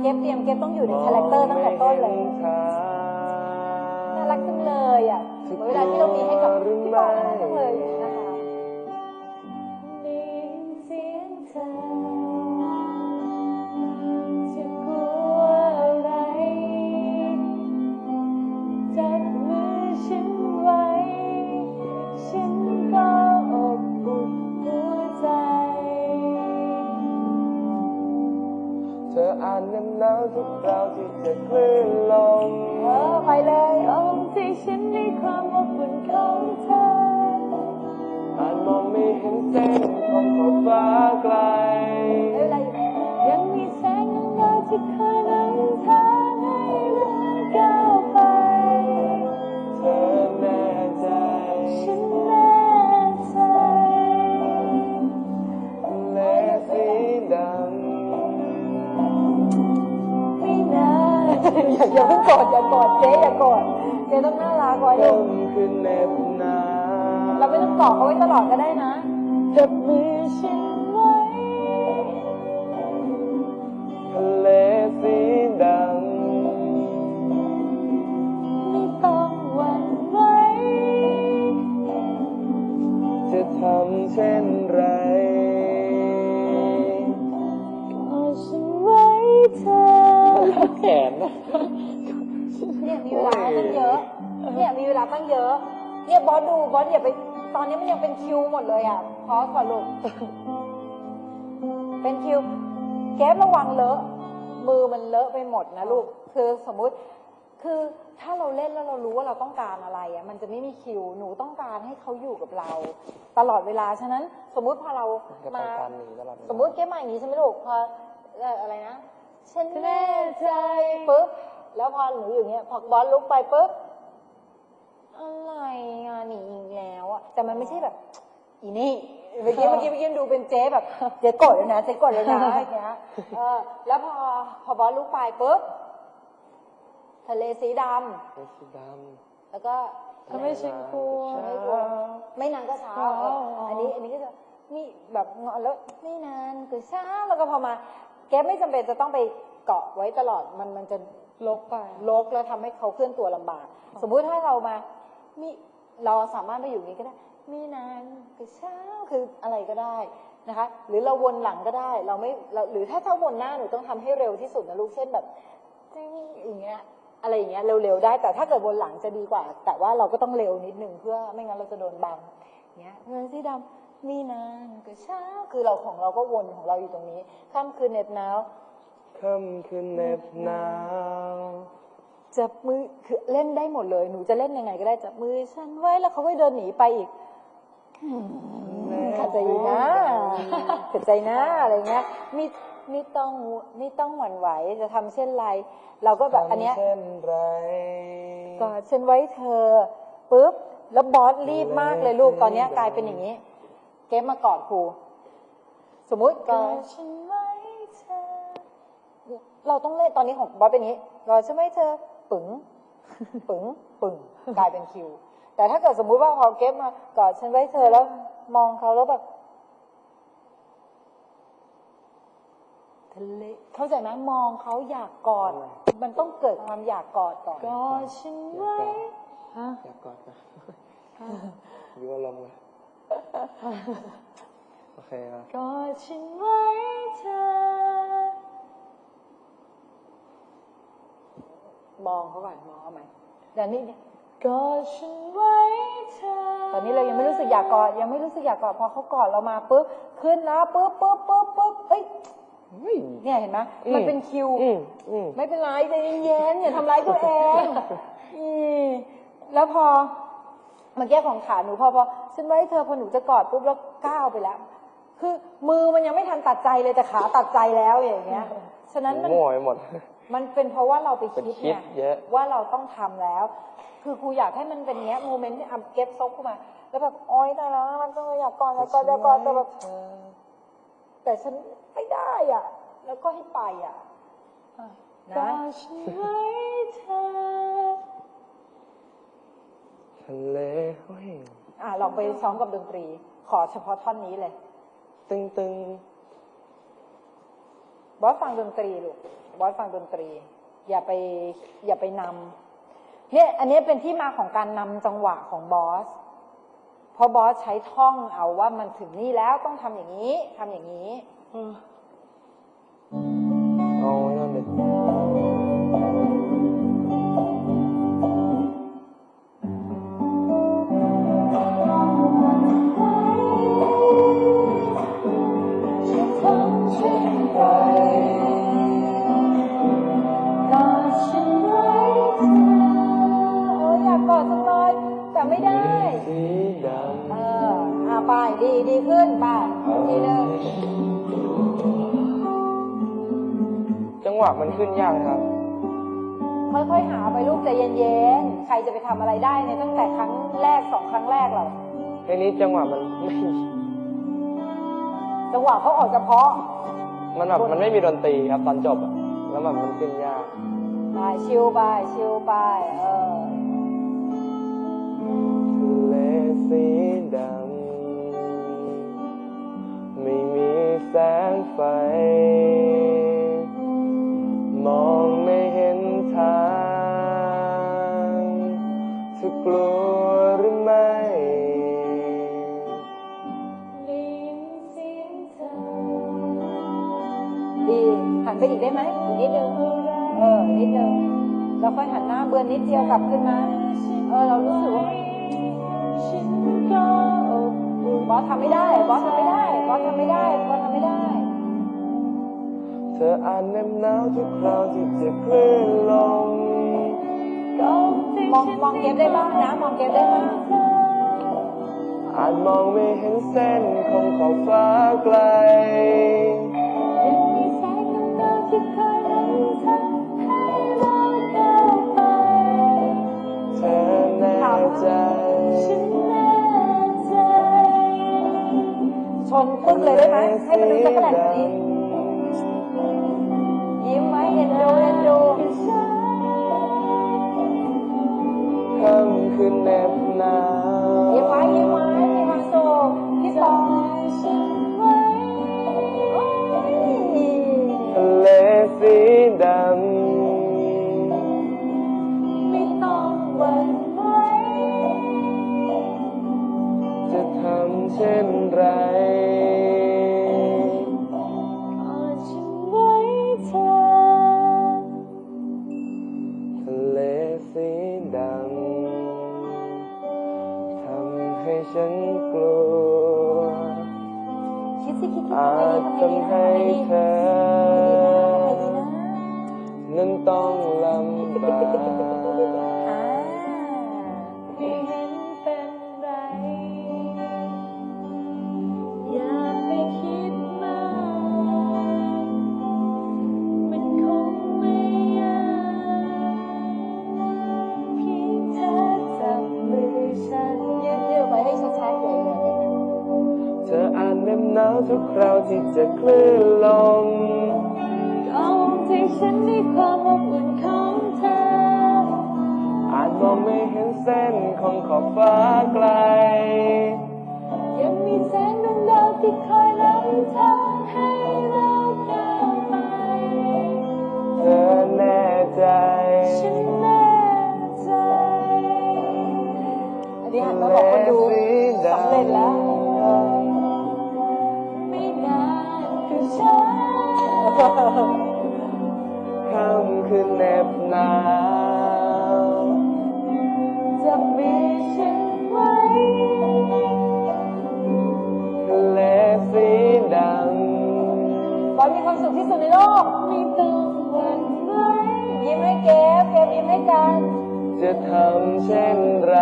เก็บเตรียมเก็บต้องอยู่ในคาแรคเตอร์ตั้งแต่ต้นเลยน่ารักจังเลยอะเหมือนเวลาที่เรามีให้กับพี่บอลน่ารักจังเลยาวที่เจะคลื่นลมเออไปเลยลมที่ฉันในความอบอุ่นของเธออ่านมองไม่เห็นเส้นของขอบฟ้าไกล อย่าอย่าเพิ่งโกรธอย่าโกรธเจ๊อย่าโกรธเจ๊ต้องน่ารักไว้ำลูลกมคือเหน็บหนาวเราไม่ต้องกอดเขาไว้ตลอดก็ได้นะจับมือฉันไว้ทะเลสีดไม่ต้องหวั่นไหวำจะทำเช่นไร นนะเนี่ยมีเวลาตั้งเยอะเนี่ยมีเวลาตั้งเยอะ เนี่ยบอสดูบอสอย่าไปตอนนี้มันยังเป็นคิวหมดเลยอะพอก่อนลูกเป็นคิวแก๊ประวังเลอะ มือมันเลอะไปหมดนะลูก คือสมมุติคือถ้าเราเล่นแล้วเรารู้ว่าเราต้องการอะไรอะมันจะไม่มีคิวหนูต้องการให้เขาอยู่กับเรา ตลอดเวลาฉะนั้น สมมุติพอเราจะต้มาองการหนีตลอดเวลาสมมุติแก้มาอย่างนี้ใช่ไหมลูกพอเอ่ออะไรนะ ฉันแน่ใจปุ๊บ แล้วพอหนูอยู่อย่างเงี้ยพอบอลลุกไปปุ๊บ อะไรอะหนีอีกแล้วอะ แต่มันไม่ใช่แบบ อีนี่ เมื่อกี้เมื่อกี้เมื่อกี้ดูเป็นเจ๊แบบ เจ๊กดเลยนะ เจ๊กดเลยนะอย่างเงี้ย เออ แล้วพอพอบอลลุกไปปุ๊บ ทะเลสีดำเป็นสีดแล้วก็ำทำไมฉันกลัวไม่กลัวไม่นานก็เช้าเอออันนี้อันนี้ก็จะนี่แบบงอนแล้วไม่นานก็เช้าแล้วก็พอมา แกไม่จำเป็นจะต้องไปเกาะไว้ตลอดมันมันจะลกไป ลกแล้วทำให้เขาเคลื่อนตัวลำบาก สมมุติถ้าเรามามีเราสามารถมาอยู่อย่างนี้ก็ได้ มีนานก็เช้าคืออะไรก็ได้นะคะ หรือเราวนหลังก็ได้ เราไม่เราหรือถ้าถ้าวนหน้าหนูต้องทำให้เร็วที่สุดนะลูกเช่นแบบจิ้งอย่างเงี้ยอะไรอย่างเงี้ยเร็วๆได้ แต่ถ้าเกิดบนหลังจะดีกว่า แต่ว่าเราก็ต้องเร็วนิดนึงเพื่อไม่งั้นเราจะโดนบังเงี้ยเงินสีดำ มีนานก็เช้าคือเราของเราก็วนของเราอยู่ตรงนี้ค่ำคืนเหน็บหนาวค่ำคืนเหน็บหนาวจับมือคือเล่นได้หมดเลย หนูจะเล่นยังไงก็ได้จับมือฉันไว้แล้วเขาก็เดินหนีไปอีกขัดใจนะขัดใจนะอะไรเงี้ยไม่ไม่ต้องไม่ต้องหวั่นไหวจะทำเช่นไร เราก็แบบอันเนี้ยทำเช่นไรกอดฉันไว้เธอปุ๊บแล้วบอสรีบมากเลยลูกตอนเนี้ยกลายเป็นอย่างนี้ เก็บมากอดครู สมมุติกอดฉันไว้เธอ เราต้องเล่นตอนนี้ของบอสเป็นอย่างนี้กอดฉันไว้เธอ ปึ๋ง ปึ๋ง ปึ๋ง กลายเป็นคิว แต่ถ้าเกิดสมมุติว่าพอเก็บมากอดฉันไว้เธอแล้ว มองเขาแล้วแบบทะเลเข้าใจไหมมองเขาอยากกอด มันต้องเกิดความอยากกอดก่อนกอดฉันไว้ฮะอยากกอดนะอยู่อารมณ์เลย โอเคนะกอดฉันไว้เธอ มองเขาก่อนมองเขาไหมเดี๋ยวนี้กอดฉันไว้เธอ ตอนนี้เรายังไม่รู้สึกอยากกอดยังไม่รู้สึกอยากกอดพอเขากอดเรามาปุ๊บขึ้นแล้วปุ๊บปุ๊บปุ๊บปุ๊บเฮ้ยเนี่ยเห็นไหมมันเป็นคิวอืมอืมไม่เป็นไรใจเย็นๆอย่าทำร้ายตัวเองอืมแล้วพอ เมื่อกี้ของขาหนูพอพอฉันไว้เธอพอหนูจะกอดปุ๊บแล้วก้าวไปแล้ว คือมือมันยังไม่ทันตัดใจเลยแต่ขาตัดใจแล้วอย่างเงี้ย ฉะนั้นมันมั่วไปหมด มันเป็นเพราะว่าเราไปคิดไปคิไงดเยอะว่าเราต้องทำแล้ว คือครูอยากให้มันเป็นเนี้ยโมเมนต์ที่อัพเก็บซบเข้ามา แล้วแบบโอ๊ยตายแล้วมันต้องอยากกอดอยากกอดอยากกอดแต่แบบแต่ฉันไม่ได้อะ แล้วก็ให้ไปอะกอนะดฉันไว้เธอ ทะเลเฮ้ยอะลองไปซ้อมกับดนตรี ขอเฉพาะท่อนนี้เลย ตึงตึงบอสฟังดนตรีลูกบอสฟังดนตรี อย่าไปอย่าไปนำเนี่ยอันนี้เป็นที่มาของการนำจังหวะของบอสเพราะบอสใช้ท่องเอาว่ามันถึงนี่แล้วต้องทำอย่างนี้ทำอย่างนี้เอา ขึ้นยากนะครับ ค่อยๆหาไปลูกใจเย็นๆ ใครจะไปทำอะไรได้ในตั้งแต่ครั้งแรกสองครั้งแรกหรอกเพลงนี้จังหวะมันไม่จังหวะเขาออกเฉพาะ มันแบบมันไม่มีดนตรีครับตอนจบอะแล้วแบบมันขึ้นยากไปชิลไปชิลไปเออทะเลสีดำไม่มีแสงไฟ ไปอีกได้ไหมอีกนิดนึงเออนิดนึงแล้วค่อยหันหน้าเบือนนิดเดียวกลับขึ้นมาเออเรารู้สึกว่าฉันก็อบอุ่นบอสทำไม่ได้ บอสทำไม่ได้ บอสทำไม่ได้ บอสทำไม่ได้ เธออ่านแนบหนาวทุกคราวที่จะคลื่นลงก็ที่มองฉันมองเกมได้บ้างนะ มองเกมได้บ้างเธออาจมองไม่เห็นเส้นของ ชนปึ๊กเลยได้ไหมให้มันดูจักรแหลกกว่านี้ยิ้มไว้เอ็นดูเอ็นดูค่ำคืนแนบหนาว เช่นไรกอดฉันไว้เธอทะเลสีดำทำให้ฉันกลัวอาจทำให้เธอ นั้นต้องลำบาก นแนบหนาวทุกคราวที่จะคลื่นลงก็ที่ฉันในความอบอุ่นของเธอ อาจมองไม่เห็นเส้นของขอบฟ้าไกล ยังมีแสงดวงดาวที่คอยนำทาง ค่ำคืนแนบหนาวจับมือฉันไว้ทะเลสีดบอลมีความสุขที่สุดในโลกม่ต้องหวั่นไหวยิ้มให้เกมเกยิ้มให้กัน จะทำเช่นไร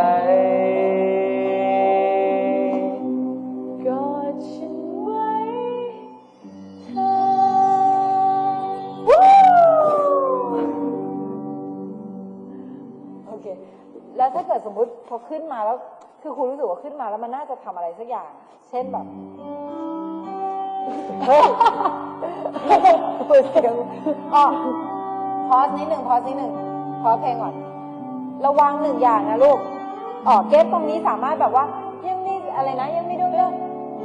สมมุติพอขึ้นมาแล้ว คือคุณรู้สึกว่าขึ้นมาแล้วมันน่าจะทำอะไรสักอย่าง เช่นแบบเฮ้ยเปิดเสียงอ๋อพอสนิดหนึ่งพอสนิดหนึ่งพอสเพลงก่อน ระวังหนึ่งอย่างนะลูกอ๋อเกสตรงนี้สามารถแบบว่า ยังไม่อะไรนะ ยังไม่ดูเรื่อง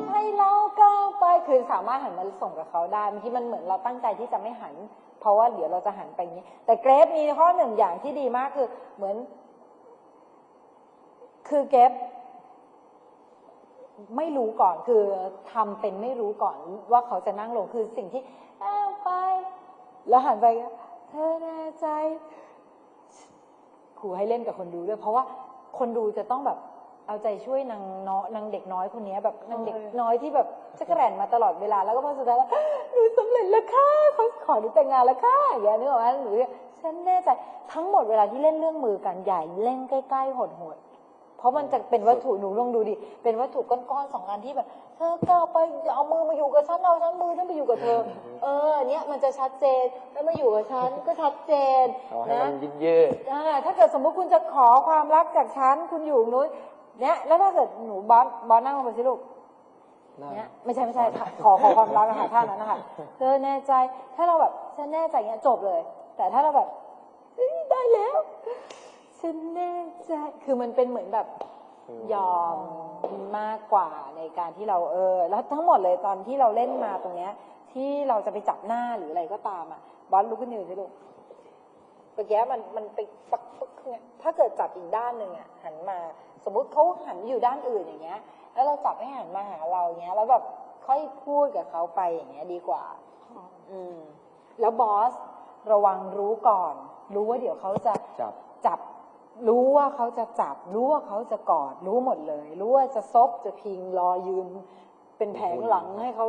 ให้เราก้าวไปคือสามารถหันมาส่งกับเขาได้บางทีมันเหมือนเราตั้งใจที่จะไม่หัน เพราะว่าเดี๋ยวเราจะหันไปอย่างนี้ แต่เกรฟมีข้อหนึ่งอย่างที่ดีมากคือ เหมือน คือเกรฟไม่รู้ก่อนคือทำเป็นไม่รู้ก่อนว่าเขาจะนั่งลงคือสิ่งที่อ้าวไป แล้วหันไปเธอแน่ใจครูให้เล่นกับคนดูด้วยเพราะว่าคนดูจะต้องแบบเอาใจช่วยนางน้อนางเด็กน้อยคนนี้แบบนางเด็กน้อยที่แบบจะกระแรนมาตลอดเวลาแล้วก็พอสุดท้ายแล้วหนูสำเร็จแล้วค่ะเขาขอหนูแต่งงานแล้วค่ะอย่างเงี้ยนึกออกไหมหนูเรียกฉันแน่ใจทั้งหมดเวลาที่เล่นเรื่องมือกันใหญ่เล่นใกล้ๆโหด เพราะมันจะเป็นวัตถุหนูลองดูดิ เป็นวัตถุก้อนๆสองอันที่แบบ เธอก้าวไปเอามือมาอยู่กับฉันเอาฉันมือฉันไปอยู่กับเธอ เออเนี่ยมันจะชัดเจนแล้วมาอยู่กับฉันก็ชัดเจนเอาให้นะมันยืดยืดอ่าถ้าเกิดสมมุติคุณจะขอความรักจากฉันคุณอยู่นู้นเนี่ยแล้วถ้าเกิดหนูบอสบอสนั่งลงไปสิลูกนั่นเนี่ยไม่ใช่ไม่ใช่ขอขอความรักนะคะท่านั้นนะคะเธอแน่ใจถ้าเราแบบฉันแน่ใจเงี้ยจบเลย แต่ถ้าเราแบบเฮ้ยได้แล้ว ฉันแน่ใจคือมันเป็นเหมือนแบบยอมมากกว่าในการที่เราเออ แล้วทั้งหมดเลยตอนที่เราเล่นมาตรงเนี้ย ที่เราจะไปจับหน้าหรืออะไรก็ตามอะบอสลุกขึ้นยืนสิลูกเมื่อกี้มันมันไปปักปักเนี่ยถ้าเกิดจับอีกด้านหนึ่งอะหันมา สมมุติเขาหันอยู่ด้านอื่นอย่างเงี้ย แล้วเราจับให้หันมาหาเราอย่างเงี้ย แล้วแบบค่อยพูดกับเขาไปอย่างเงี้ยดีกว่า อืม แล้วบอสระวังรู้ก่อน รู้ว่าเดี๋ยวเขาจะจับจับ รู้ว่าเขาจะจับ รู้ว่าเขาจะกอด รู้หมดเลย รู้ว่าจะซบจะพิงรอยืน เป็นแผงหลังให้เขา